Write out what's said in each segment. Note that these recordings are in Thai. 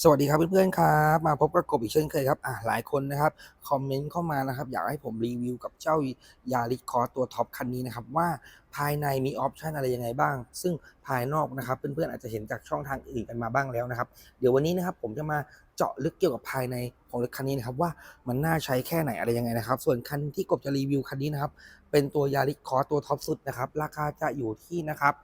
สวัสดีครับเพื่อนๆครับ มาพบกับกบอีกเช่นเคยครับอ่าหลายคนนะครับคอมเมนต์เข้ามานะครับ อยากให้ผมรีวิวกับเจ้ายาริคอร์ตัวท็อปคันนี้นะครับว่า ภายในมีออปชันอะไรยังไงบ้าง ซึ่งภายนอกนะครับเพื่อนๆอาจจะเห็นจากช่องทางอื่นกันมาบ้างแล้วนะครับ เดี๋ยววันนี้นะครับผมจะมาเจาะลึกเกี่ยวกับภายในของรถคันนี้นะครับว่ามันน่าใช้แค่ไหนอะไรยังไงนะครับ ส่วนคันที่กบจะรีวิวคันนี้นะครับเป็นตัวยาริคอร์ตัวท็อปสุดนะครับราคาจะอยู่ที่นะครับ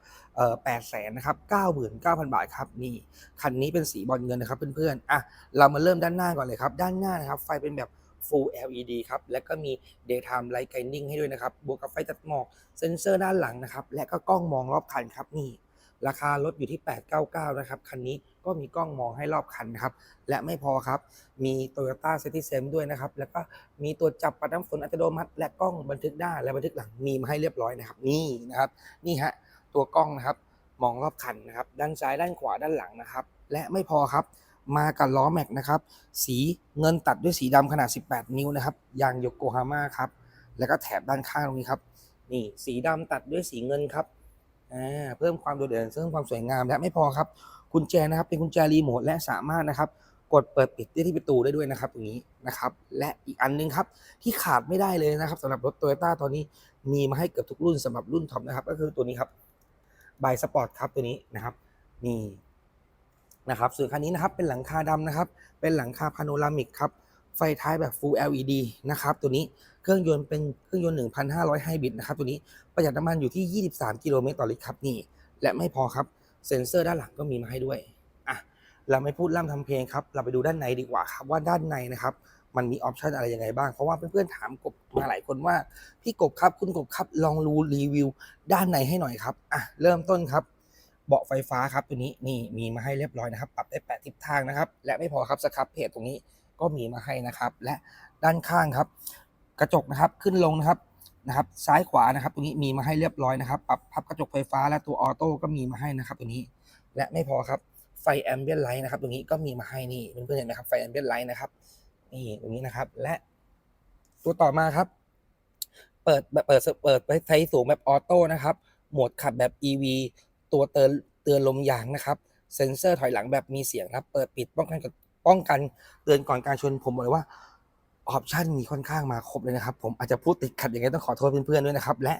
แปดแสนนะครับเก้าหมื่นเก้าพันบาทครับนี่คันนี้เป็นสีบอลเงินนะครับเพื่อนๆอะเรามาเริ่มด้านหน้าก่อนเลยครับด้านหน้านะครับไฟเป็นแบบ Full LED ครับ และก็มี Daytime Light Guiding ให้ด้วยนะครับ บวกกับไฟตัดหมอก เซ็นเซอร์ด้านหลังนะครับ และก็กล้องมองรอบคันครับนี่ ราคารถอยู่ที่ 899 นะครับ คันนี้ก็มีกล้องมองให้รอบคันครับ และไม่พอครับ มี Toyota Citizen ด้วยนะครับ แล้วก็มีตัวจับปัดน้ำฝนอัตโนมัติ และกล้องบันทึกหน้าและบันทึกหลังมีมาให้เรียบร้อยนะครับ นี่นะครับ นี่ฮะ ตัวกล้องนะครับ มองรอบคันนะครับ ด้านซ้าย ด้านขวา ด้านหลังนะครับ และไม่พอครับ มากับล้อแม็กนะครับ สีเงินตัดด้วยสีดำขนาด 18 นิ้วนะครับ ยางโยโกฮาม่าครับ แล้วก็แถบด้านข้างตรงนี้ครับ นี่สีดำตัดด้วยสีเงินครับ อ่า เพิ่มความโดดเด่น เพิ่มความสวยงามและไม่พอครับ กุญแจนะครับ เป็นกุญแจรีโมทและสามารถนะครับกดเปิดปิดได้ที่ประตูได้ด้วยนะครับตรงนี้นะครับ และอีกอันนึงครับที่ขาดไม่ได้เลยนะครับสำหรับรถโตโยต้าตอนนี้มีมาให้เกือบทุกรุ่นสำหรับรุ่นท็อปนะครับ ก็คือตัวนี้ครับไบสปอร์ตครับตัวนี้นะครับนี่ นะครับส่วนคันนี้นะครับเป็นหลังคาดำนะครับ เป็นหลังคาพาโนรามิกครับไฟท้ายแบบ Full LED นะครับตัวนี้เครื่องยนต์เป็นเครื่องยนต์ 1,500ไฮบริดนะครับตัวนี้ประหยัดน้ำมันอยู่ที่ 23 กิโลเมตรต่อลิตรครับนี่ และไม่พอครับเซ็นเซอร์ด้านหลังก็มีมาให้ด้วยอะเราไม่พูดล่ำทำเพลงครับ เราไปดูด้านในดีกว่าครับว่าด้านในนะครับมันมีออปชันอะไรยังไงบ้าง เพราะว่าเพื่อนๆถามกบมาหลายคนว่า พี่กบครับคุณกบครับลองรูรีวิวด้านในให้หน่อยครับอะเริ่มต้นครับ เบาะไฟฟ้าครับตัวนี้นี่มีมาให้เรียบร้อยนะครับ ปรับได้แปดทิศทางนะครับ และไม่พอครับสครับเพจตรงนี้ก็มีมาให้นะครับ และด้านข้างครับ กระจกนะครับขึ้นลงนะครับนะครับ ซ้ายขวานะครับ ตรงนี้มีมาให้เรียบร้อยนะครับปรับพับกระจกไฟฟ้าและตัวออโต้ก็มีมาให้นะครับตัวนี้ และไม่พอครับไฟแอมเบียนไลท์นะครับตรงนี้ก็มีมาให้นี่เพื่อนๆเห็นไหมครับไฟแอมเบียนไลท์นะครับนี่ตรงนี้นะครับ และตัวต่อมาครับ เปิดแบบเปิดเปิดไปไฟสูงแบบออโต้นะครับโหมดขับแบบ EV ตัวเตือนเตือนลมยางนะครับ เซ็นเซอร์ถอยหลังแบบมีเสียงครับ เปิดปิดป้องกันป้องกันเตือนก่อนการชนผมบอกเลยว่าออปชันมีค่อนข้างมาครบเลยนะครับ ผมอาจจะพูดติดขัดอย่างไงต้องขอโทษเพื่อนๆด้วยนะครับ และ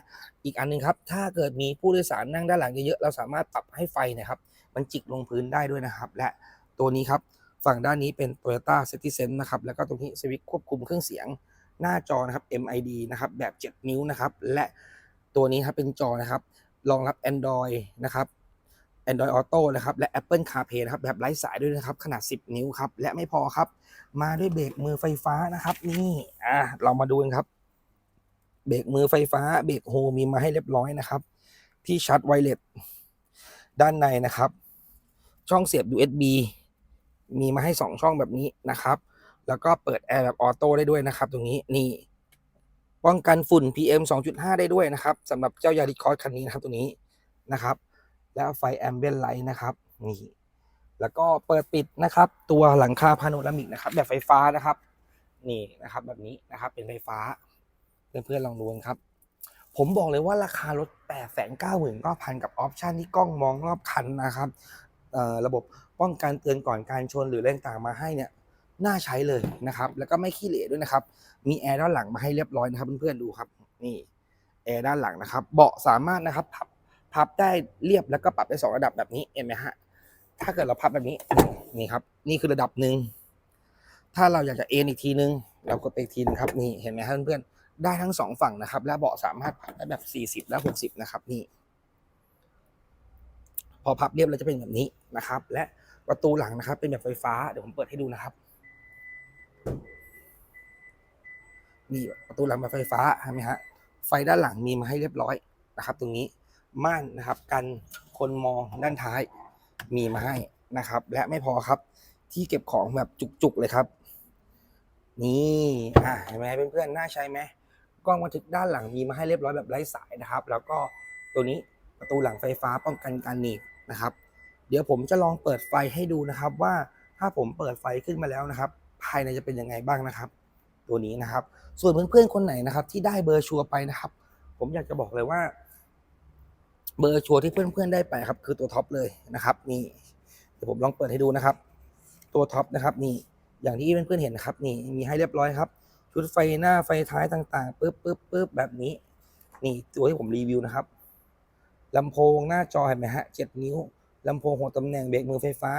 อีกอันหนึงครับ ถ้าเกิดมีผู้โดยสารนั่งด้านหลังเยอะๆเราสามารถปรับให้ไฟนะครับ มันจิกลงพื้นได้ด้วยนะครับ และตัวนี้ครับฝั่งด้านนี้เป็น Toyota Citizen นะครับแล้วก็ตรงนี้สวิตช์ควบคุมเครื่องเสียงหน้าจอนะครับ MID นะครับแบบ 7 นิ้วนะครับ และตัวนี้ครับเป็นจอนะครับ รองรับ Android นะครับ Android Auto นะครับ และ Apple CarPlay นะครับ แบบไร้สายด้วยนะครับ ขนาด 10 นิ้วครับ และไม่พอครับ มาด้วยเบรกมือไฟฟ้านะครับ นี่อะเรามาดูกันครับ เบรกมือไฟฟ้า เบรกโฮมีมาให้เรียบร้อยนะครับ ที่ชาร์จไวเลสด้านในนะครับ ช่องเสียบ USB มีมาให้ 2 ช่องแบบนี้นะครับ แล้วก็เปิดแอร์แบบออโต้ได้ด้วยนะครับ ตรงนี้นี่ ป้องกันฝุ่น PM 2.5 ได้ด้วยนะครับสำหรับเจ้ายาริคอร์คันนี้นะครับตัวนี้นะครับ แล้วไฟแอมเบียนไลท์นะครับนี่แล้วก็เปิดปิดนะครับ ตัวหลังคาพาโนรามิกนะครับ แบบไฟฟ้านะครับ นี่นะครับแบบนี้นะครับเป็นไฟฟ้าเพื่อนๆลองดูนครับ ผมบอกเลยว่าราคารถ8 9 9 0 0 0 กับออปชันที่กล้องมองรอบคันนะครับระบบป้องกันเตือนก่อนการชนหรืออะไรต่างมาให้เนี่ย น่าใช้เลยนะครับ แล้วก็ไม่ขี้เหร่ด้วยนะครับ มีแอร์ด้านหลังมาให้เรียบร้อยนะครับเพื่อนๆดูครับ นี่แอร์ด้านหลังนะครับ เบาะสามารถนะครับพับพับได้เรียบแล้วก็ปรับได้สองระดับแบบนี้เห็นไหมฮะ ถ้าเกิดเราพับแบบนี้นี่ครับ นี่คือระดับหนึ่งถ้าเราอยากจะเอ็นอีกทีนึง เรากดไปอีกทีนึงครับนี่เห็นไหมครับเพื่อนๆได้ทั้งสองฝั่งนะครับ และเบาะสามารถพับได้แบบสี่สิบและหกสิบนะครับนี่ พอพับเรียบแล้วจะเป็นแบบนี้นะครับ และประตูหลังนะครับ เป็นแบบไฟฟ้าเดี๋ยวผมเปิดให้ดูนะครับ นี่ประตูหลังแบบไฟฟ้าเห็นไหมฮะ ไฟด้านหลังมีมาให้เรียบร้อยนะครับ ตรงนี้ม่านนะครับกันคนมองด้านท้ายมีมาให้นะครับ และไม่พอครับ ที่เก็บของแบบจุกๆเลยครับ นี่อะเห็นไหมเพื่อนๆน่าใช้ไหมกล้องบันทึกด้านหลังมีมาให้เรียบร้อยแบบไร้สายนะครับ แล้วก็ตัวนี้ประตูหลังไฟฟ้าป้องกันการหนีบนะครับ เดี๋ยวผมจะลองเปิดไฟให้ดูนะครับว่าถ้าผมเปิดไฟขึ้นมาแล้วนะครับ ภายในจะเป็นยังไงบ้างนะครับ ตัวนี้นะครับ ส่วนเพื่อนๆคนไหนนะครับ ที่ได้เบอร์ชัวร์ไปนะครับ ผมอยากจะบอกเลยว่า เบอร์ชัวร์ที่เพื่อนๆได้ไปครับ คือตัวท็อปเลยนะครับ นี่เดี๋ยวผมลองเปิดให้ดูนะครับ ตัวท็อปนะครับ นี่อย่างที่เพื่อนๆเห็นนะครับ นี่มีให้เรียบร้อยครับชุดไฟหน้าไฟท้ายต่างๆปึ๊บปึ๊บปึ๊บแบบนี้ นี่ตัวที่ผมรีวิวนะครับลำโพงหน้าจอเห็นไหมฮะเจ็ดนิ้วลำโพงหัวตำแหน่งเบรกมือไฟฟ้า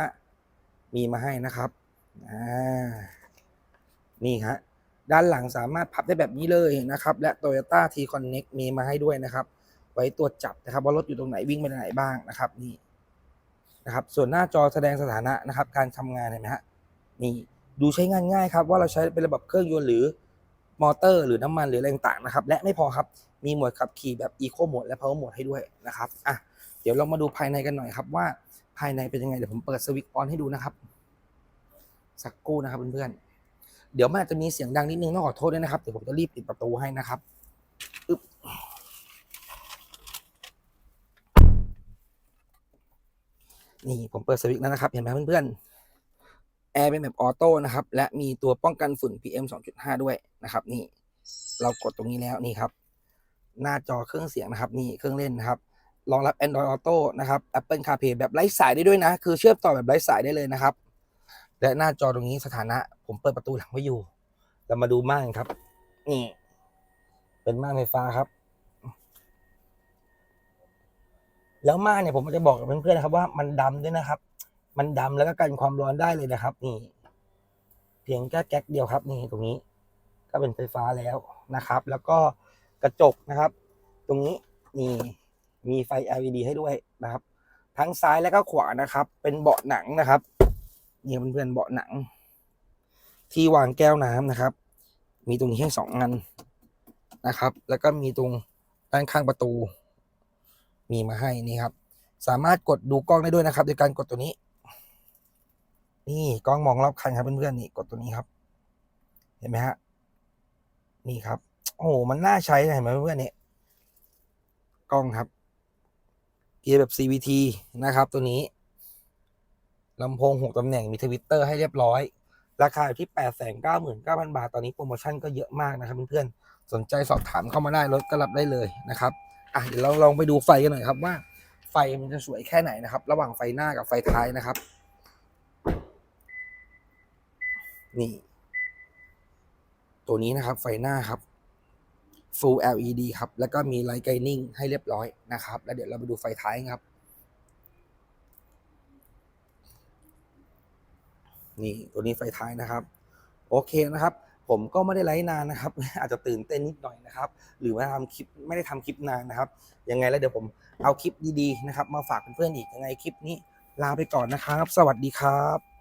มีมาให้นะครับ นี่ฮะด้านหลังสามารถพับได้แบบนี้เลยนะครับ และ Toyota T Connect มีมาให้ด้วยนะครับ ไว้ตรวจจับนะครับว่ารถอยู่ตรงไหนวิ่งไปไหนบ้างนะครับนี่นะครับ ส่วนหน้าจอแสดงสถานะนะครับ การทำงานเห็นไหมฮะนี่ดูใช้งานง่ายครับ ว่าเราใช้เป็นระบบเครื่องยนต์หรือมอเตอร์ หรือน้ำมันหรืออะไรต่างๆนะครับ และไม่พอครับมีโหมดขับขี่แบบ Eco Mode และ Power Mode ให้ด้วยนะครับอะเดี๋ยวเรามาดูภายในกันหน่อยครับว่าภายในเป็นยังไงเดี๋ยวผมเปิดสวิตช์ออนให้ดูนะครับ สักครู่นะครับเพื่อนๆเดี๋ยวมันอาจจะมีเสียงดังนิดนึงต้องขอโทษด้วยนะครับเดี๋ยวผมจะรีบปิดประตูให้นะครับอึ๊บนี่ผมเปิดสวิตช์แล้วนะครับเห็นไหมเพื่อนๆแอร์เป็นแบบออโต้นะครับ และมีตัวป้องกันฝุ่น PM 2.5 ด้วยนะครับ นี่ เรากดตรงนี้แล้วนี่ครับ หน้าจอเครื่องเสียงนะครับ นี่เครื่องเล่นนะครับรองรับ Android Auto นะครับ Apple CarPlay แบบไร้สายได้ด้วยนะ คือเชื่อมต่อแบบไร้สายได้เลยนะครับ และหน้าจอตรงนี้สถานะ ผมเปิดประตูหลังไว้อยู่ เรามาดูม่านครับ นี่ เป็นม่านไฟฟ้าครับ แล้วม่านเนี่ยผมจะบอกกับเพื่อนๆนะครับ ว่ามันดำด้วยนะครับ มันดำแล้วก็กันความร้อนได้เลยนะครับ นี่ เพียงแค่แก๊กเดียวครับ นี่ตรงนี้ ก็เป็นไฟฟ้าแล้วนะครับ แล้วก็กระจกนะครับ ตรงนี้นี่มีไฟ LED ให้ด้วยนะครับ ทั้งซ้ายและก็ขวานะครับ เป็นเบาะหนังนะครับ นี่เพื่อนๆเบาะหนัง ที่วางแก้วน้ำนะครับ มีตรงนี้ให้สองอันนะครับ แล้วก็มีตรงด้านข้างประตู มีมาให้นี่ครับ สามารถกดดูกล้องได้ด้วยนะครับโดยการกดตัวนี้ นี่กล้องมองรอบคันครับเพื่อนๆนี่กดตัวนี้ครับ เห็นไหมฮะนี่ครับ โอ้โหมันน่าใช้นะเห็นไหมเพื่อนๆเนี่ยกล้องครับเกียร์แบบ CVT นะครับ ตัวนี้ ลำโพงหกตำแหน่งมีทวิตเตอร์ให้เรียบร้อย ราคาอยู่ที่ 8 9 9 0 0 0 บาท ตอนนี้โปรโมชั่นก็เยอะมากนะครับเพื่อนๆ สนใจสอบถามเข้ามาได้รถก็รับได้เลยนะครับ อะเดี๋ยวเราลองไปดูไฟกันหน่อยครับว่า ไฟมันจะสวยแค่ไหนนะครับ ระหว่างไฟหน้ากับไฟท้ายนะครับ นี่ ตัวนี้นะครับไฟหน้าครับ full LED ครับ แล้วก็มีไลท์ไกนิ่งให้เรียบร้อยนะครับ แล้วเดี๋ยวเราไปดูไฟท้ายครับ นี่ตัวนี้ไฟท้ายนะครับ โอเคนะครับ ผมก็ไม่ได้ไลฟ์นานนะครับ อาจจะตื่นเต้นนิดหน่อยนะครับ หรือว่าทำคลิปไม่ได้ทำคลิปนานนะครับ ยังไงแล้วเดี๋ยวผมเอาคลิปดีๆนะครับ มาฝากเพื่อนๆอีกยังไงคลิปนี้ลาไปก่อนนะครับ สวัสดีครับ